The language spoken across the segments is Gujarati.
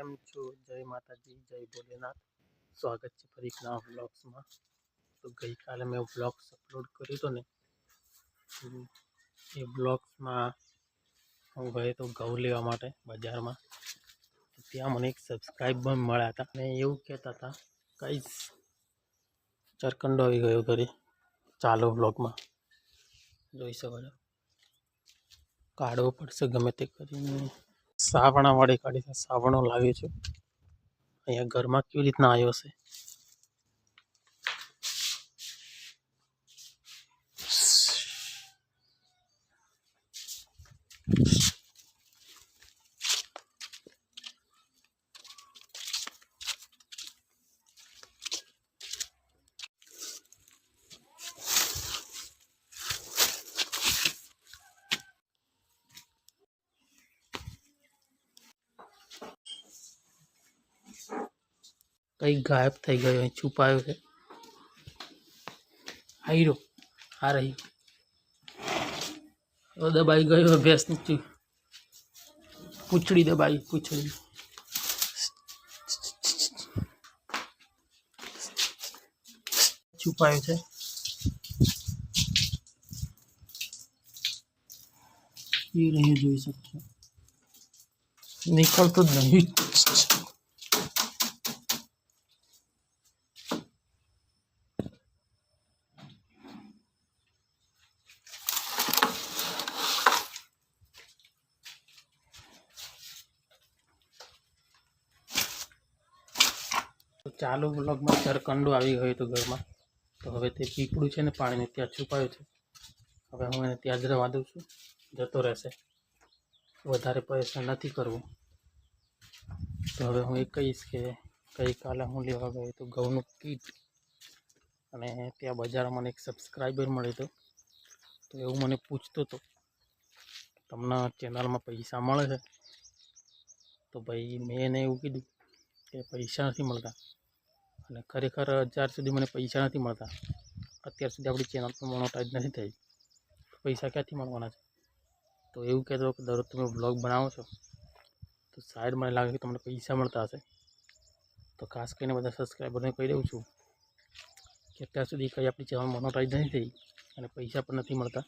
કેમ છો? જય માતાજી, જય ભોલેનાથ. સ્વાગત છે ફરી નવા વ્લોગ્સમાં. તો ગઈકાલે મેં બ્લોગ્સ અપલોડ કર્યો હતો ને એ બ્લોગ્સમાં હું ગયો તો ઘઉં લેવા માટે બજારમાં. ત્યાં મને એક સબસ્ક્રાઈબર મળ્યા હતા. અને એવું કહેતા હતા, કઈ ચરકંડો આવી ગયો ઘરે. ચાલો બ્લોગમાં જોઈ શકો છો. કાઢવો પડશે ગમે તે કરીને. સાવણા વાળી કાઢી છે સાવણો લાવ્યો છે. અહીંયા ઘરમાં કેવી રીતના આવ્યો છે? કઈ ગાયબ થઈ ગયો, અહીં છુપાયો છે. આયરો આ રહી. હવે દબાઈ ગયો ભેંસની ચૂ પૂંછડી દબાઈ, પૂંછડી. છુપાયો છે. એ રહ્યું જોઈ શકશો. નીકળતો જ નહીં. ચાલુ બ્લોગમાં ચરકંડો આવી ગયો હતો ઘરમાં. તો હવે તે પીપળું છે ને પાણીને ત્યાં છુપાયું છે. હવે હું એને ત્યાં જ રહેવા દઉં છું. જતો રહેશે. વધારે પૈસા નથી કરવું. તો હવે હું એ કહીશ કે ગઈકાલે હું લેવા ગયો તો ઘઉંનું કીટ. અને ત્યાં બજારમાં મને એક સબસ્ક્રાઈબર મળ્યો હતો. તો એવું મને પૂછતો હતો તમને ચેનલમાં પૈસા મળે છે? તો ભાઈ મેં એને એવું કીધું કે પૈસા નથી મળતા. અને ખરેખર અત્યાર સુધી મને પૈસા નથી મળતા. અત્યાર સુધી આપણી ચેનલ પણ મોનોટાઈઝ નથી થઈ. પૈસા ક્યાંથી મળવાના છે? તો એવું કહેતો કે દરરોજ તમે બ્લોગ બનાવો છો, તો શાયદ મને લાગે કે તમને પૈસા મળતા હશે. તો ખાસ કરીને બધા સબસ્ક્રાઈબરને કહી દઉં છું કે અત્યાર સુધી કંઈ આપણી ચેનલ મોનોટાઈઝ નથી થઈ અને પૈસા પણ નથી મળતા.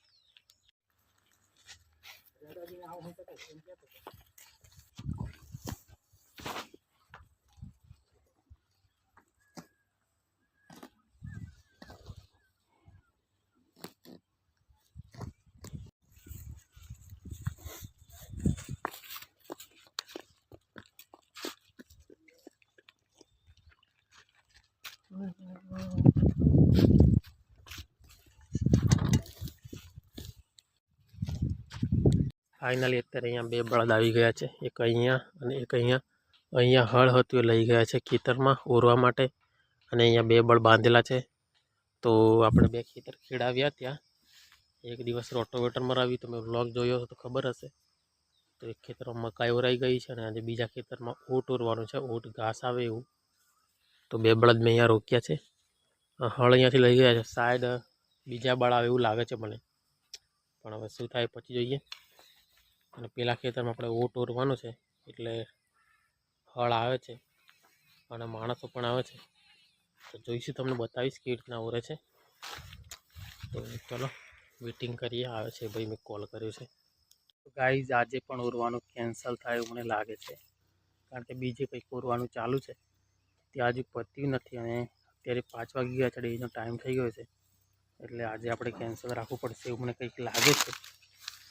ફાઇનલી અત્યારે અહીંયા બે બળદ આવી ગયા છે. એક અહીંયા અને એક અહીંયા. અહીંયા હળ હતું એ લઈ ગયા છે ખેતરમાં ઓરવા માટે અને અહીંયા બે બળ બાંધેલા છે. તો આપણે બે ખેતર ખેડાવ્યા ત્યાં. એક દિવસ રોટોવેટર મરાવી તમે વ્લોગ જોયો હતો, તો ખબર હશે. તો એક ખેતરમાં મકાઈ ઓરાઈ ગઈ છે અને આજે બીજા ખેતરમાં ઓટ ઓરવાનું છે. ઓટ ઘાસ આવે એવું. તો બે બળદ મેં અહીંયા રોક્યા છે. હળ અહીંયાથી લઈ ગયા છે. સાઈડ બીજા બળ આવે એવું લાગે છે મને. પણ હવે શું થાય પછી જોઈએ. અને પેલા ખેતરમાં આપણે ઓટ ઓરવાનું છે, એટલે હળ આવે છે અને માણસો પણ આવે છે. તો જોઈશું તમને બતાવીશ કેવી રીતના ઓરે છે. તો ચલો વેઇટિંગ કરીએ. આવે છે ભાઈ, મેં કોલ કર્યો છે. ગાઈઝ આજે પણ ઓરવાનું કેન્સલ થાય એવું મને લાગે છે. કારણ કે બીજે કંઈક ઓરવાનું ચાલુ છે. ત્યાં હજુ પત્યું નથી અને અત્યારે પાંચ વાગી ગયા છે એનો ટાઈમ થઈ ગયો છે. એટલે આજે આપણે કેન્સલ રાખવું પડશે એવું મને કંઈક લાગે છે.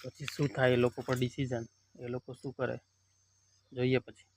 પછી શું થાય એ લોકો પર ડિસિઝન એ લોકો શું કરે? જોઈએ પછી.